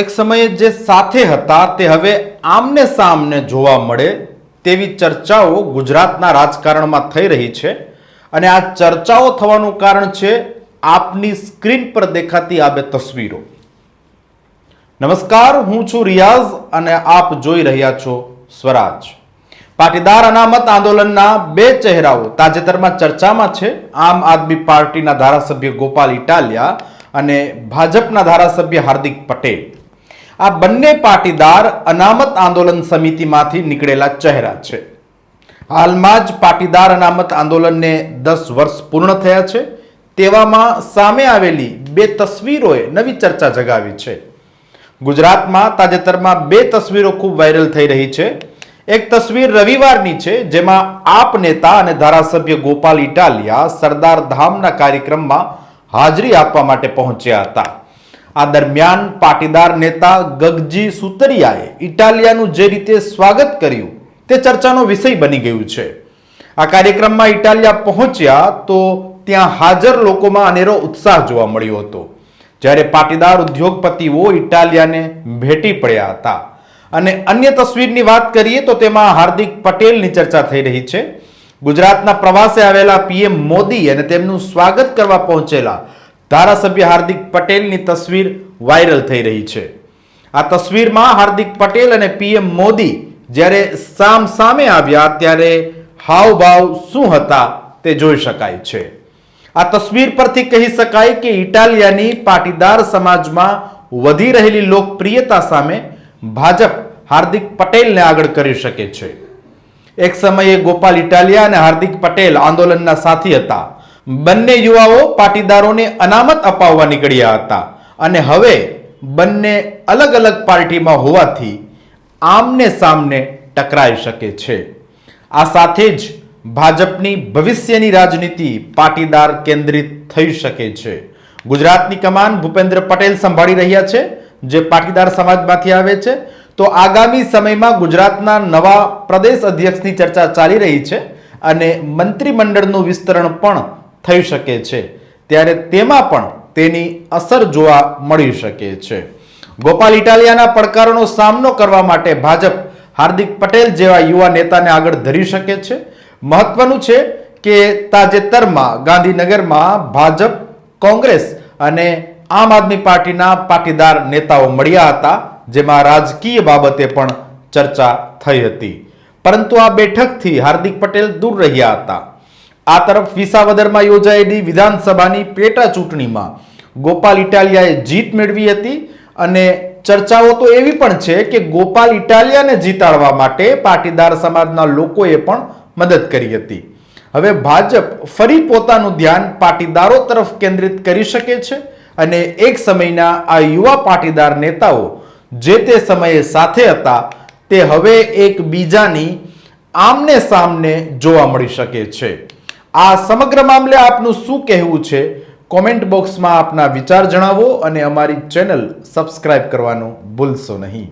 એક સમયે જે સાથે હતા તે હવે આમને સામને જોવા મળે તેવી ચર્ચાઓ ગુજરાતના રાજકારણમાં થઈ રહી છે અને આ ચર્ચાઓ થવાનું કારણ છે આપની સ્ક્રીન પર દેખાતી આ બે તસવીરો. નમસ્કાર, હું છું રિયાઝ અને આપ જોઈ રહ્યા છો સ્વરાજ. પાટીદાર અનામત આંદોલનના બે ચહેરાઓ તાજેતરમાં ચર્ચામાં છે. આમ આદમી પાર્ટીના ધારાસભ્ય ગોપાલ ઇટાલિયા અને ભાજપના ધારાસભ્ય હાર્દિક પટેલ. આ બંને પાટીદાર અનામત આંદોલન સમિતિમાંથી નીકળેલા ચહેરા છે. હાલમાં જ પાટીદાર અનામત આંદોલનને દસ વર્ષ પૂર્ણ થયા છે. તેવામાં સામે આવેલી બે તસવીરોએ નવી ચર્ચા જગાવી છે. ગુજરાતમાં તાજેતરમાં બે તસવીરો ખૂબ વાયરલ થઈ રહી છે. એક તસવીર રવિવારની છે, જેમાં આપ નેતા અને ધારાસભ્ય ગોપાલ ઇટાલિયા સરદાર ધામના કાર્યક્રમમાં હાજરી આપવા માટે પહોંચ્યા હતા. આ દરમિયાન પાટીદાર નેતા ગગજી સુતરિયાએ ઇટાલિયાનું જે રીતે સ્વાગત કર્યું તે ચર્ચાનો વિષય બની ગયું છે. આ કાર્યક્રમમાં ઇટાલિયા પહોંચ્યા તો ત્યાં હાજર લોકોમાં અનેરો ઉત્સાહ જોવા મળ્યો હતો. જ્યારે પાટીદાર ઉદ્યોગપતિઓ ઇટાલિયાને ભેટી પડ્યા હતા. અને અન્ય તસવીરની વાત કરીએ તો તેમાં હાર્દિક પટેલની ચર્ચા થઈ રહી છે. ગુજરાતના પ્રવાસે આવેલા પીએમ મોદી અને તેમનું સ્વાગત કરવા પહોંચેલા ધારાસભ્ય હાર્દિક પટેલની તસવીર વાયરલ થઈ રહી છે. આ તસવીરમાં હાર્દિક પટેલ અને પીએમ મોદી જ્યારે સામ સામે આવ્યા ત્યારે હાવભાવ શું હતા તે જોઈ શકાય છે. આ તસવીર પરથી કહી શકાય કે ઇટાલિયાની પાટીદાર સમાજમાં વધી રહેલી લોકપ્રિયતા સામે ભાજપ હાર્દિક પટેલને આગળ કરી શકે છે. એક સમયે ગોપાલ ઇટાલિયા અને હાર્દિક પટેલ આંદોલનના સાથી હતા. બંને યુવાઓ પાટીદારોને અનામત અપાવવા નીકળ્યા હતા. અને હવે બંને અલગ અલગ પાર્ટીમાં હોવાથી આમને સામને ટકરાઈ શકે છે. આ સાથે જ ભાજપની ભવિષ્યની રાજનીતિ પાટીદાર કેન્દ્રિત થઈ શકે છે. ગુજરાતની કમાન ભૂપેન્દ્ર પટેલ સંભાળી રહ્યા છે, જે પાટીદાર સમાજમાંથી આવે છે. તો આગામી સમયમાં ગુજરાતના નવા પ્રદેશ અધ્યક્ષની ચર્ચા ચાલી રહી છે અને મંત્રીમંડળનું વિસ્તરણ પણ થઈ શકે છે. ત્યારે તેમાં પણ તેની અસર જોવા મળી શકે છે. ગોપાલ ઇટાલિયાના પડકારોનો સામનો કરવા માટે ભાજપ હાર્દિક પટેલ જેવા યુવા નેતાને આગળ ધરી શકે છે. મહત્વનું છે કે તાજેતરમાં ગાંધીનગરમાં ભાજપ, કોંગ્રેસ અને આમ આદમી પાર્ટીના પાટીદાર નેતાઓ મળ્યા હતા, જેમાં રાજકીય બાબતે પણ ચર્ચા થઈ હતી. પરંતુ આ બેઠકથી હાર્દિક પટેલ દૂર રહ્યા હતા. આ તરફ વિસાવદરમાં યોજાયેલી વિધાનસભાની પેટા ચૂંટણીમાં ગોપાલ ઇટાલિયાએ જીત મેળવી હતી અને ચર્ચાઓ તો એવી પણ છે કે ગોપાલ ઇટાલિયાને જીતાડવા માટે પાટીદાર સમાજના લોકોએ પણ મદદ કરી હતી. હવે ભાજપ ફરી પોતાનું ધ્યાન પાટીદારો તરફ કેન્દ્રિત કરી શકે છે અને એક સમયના આ યુવા પાટીદાર નેતાઓ જે તે સમયે સાથે હતા તે હવે એક બીજાની આમને સામને જોવા મળી શકે છે. આ સમગ્ર મામલે આપનું શું કહેવું છે? કોમેન્ટ બોક્સમાં આપના વિચાર જણાવો અને અમારી ચેનલ સબસ્ક્રાઇબ કરવાનું ભૂલશો નહીં.